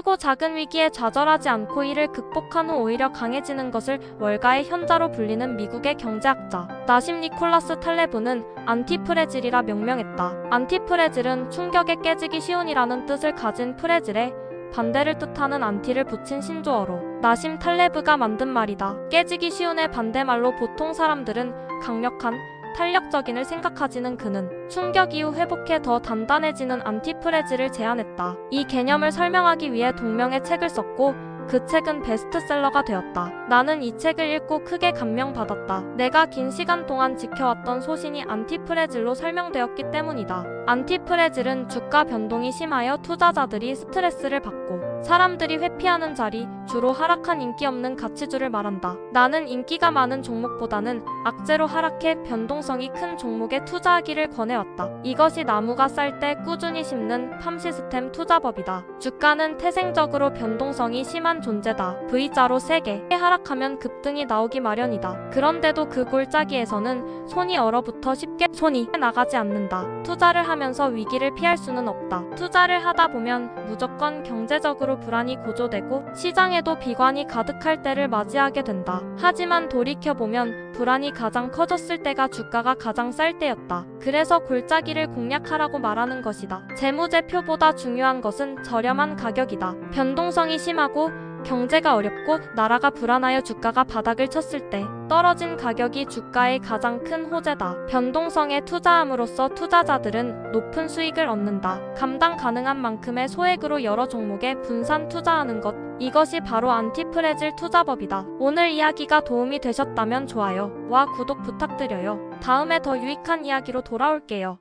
크고 작은 위기에 좌절하지 않고 이를 극복한 후 오히려 강해지는 것을 월가의 현자로 불리는 미국의 경제학자 나심 니콜라스 탈레브는 안티프레질이라 명명했다. 안티프레질은 충격에 깨지기 쉬운이라는 뜻을 가진 프레질에 반대를 뜻하는 안티를 붙인 신조어로 나심 탈레브가 만든 말이다. 깨지기 쉬운의 반대말로 보통 사람들은 강력한 탄력적인을 생각하지는 그는 충격 이후 회복해 더 단단해지는 안티프레즈를 제안했다. 이 개념을 설명하기 위해 동명의 책을 썼고 그 책은 베스트셀러가 되었다. 나는 이 책을 읽고 크게 감명받았다. 내가 긴 시간 동안 지켜왔던 소신이 안티프레질로 설명되었기 때문이다. 안티프레질은 주가 변동이 심하여 투자자들이 스트레스를 받고 사람들이 회피하는 자리, 주로 하락한 인기 없는 가치주를 말한다. 나는 인기가 많은 종목보다는 악재로 하락해 변동성이 큰 종목에 투자하기를 권해왔다. 이것이 나무가 쌀 때 꾸준히 심는 팜 시스템 투자법이다. 주가는 태생적으로 변동성이 심한 존재다. V자로 세게 하락하면 급등이 나오기 마련이다. 그런데도 그 골짜기에서는 손이 얼어붙어 쉽게 손이 나가지 않는다. 투자를 하면서 위기를 피할 수는 없다. 투자를 하다 보면 무조건 경제적으로 불안이 고조되고 시장에도 비관이 가득할 때를 맞이하게 된다. 하지만 돌이켜보면 불안이 가장 커졌을 때가 주가가 가장 쌀 때였다. 그래서 골짜기를 공략하라고 말하는 것이다. 재무제표보다 중요한 것은 저렴한 가격이다. 변동성이 심하고 경제가 어렵고 나라가 불안하여 주가가 바닥을 쳤을 때 떨어진 가격이 주가의 가장 큰 호재다. 변동성에 투자함으로써 투자자들은 높은 수익을 얻는다. 감당 가능한 만큼의 소액으로 여러 종목에 분산 투자하는 것. 이것이 바로 안티프레질 투자법이다. 오늘 이야기가 도움이 되셨다면 좋아요와 구독 부탁드려요. 다음에 더 유익한 이야기로 돌아올게요.